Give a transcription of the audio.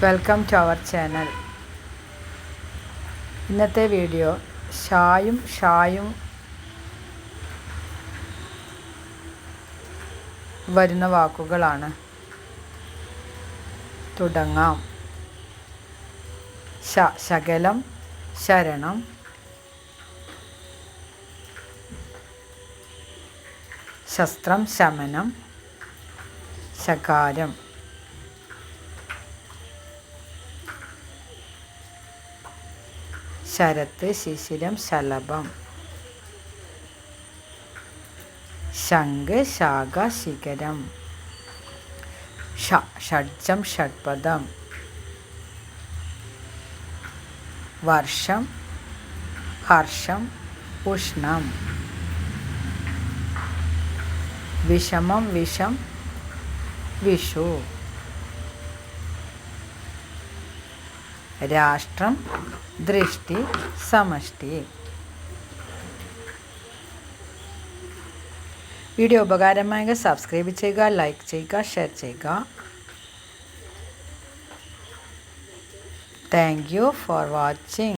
Welcome to our channel. ഇന്നത്തെ video ഷായും ഷായും വരുന്ന വാക്കുകളാണ്. തുടങ്ങാം. ശ ശകലം ശരണം. ശസ്ത്രം ശമനം. ശകാരം. ശരത്ത് ശിശിരം ശലഭം ശംഖ് ശാഖ ശിഖരം ഷ ഷഡ്ജം ഷഡ്പദം വർഷം ഹർഷം ഉഷ്ണം വിഷമം വിഷം വിഷു രാഷ്ട്രം ദൃഷ്ടി സമഷ്ടി വീഡിയോ ഉപകാരമായെങ്കിൽ സബ്സ്ക്രൈബ് ചെയ്യുക ലൈക്ക് ചെയ്യുക ഷെയർ ചെയ്യുക താങ്ക് യു ഫോർ വാച്ചിങ്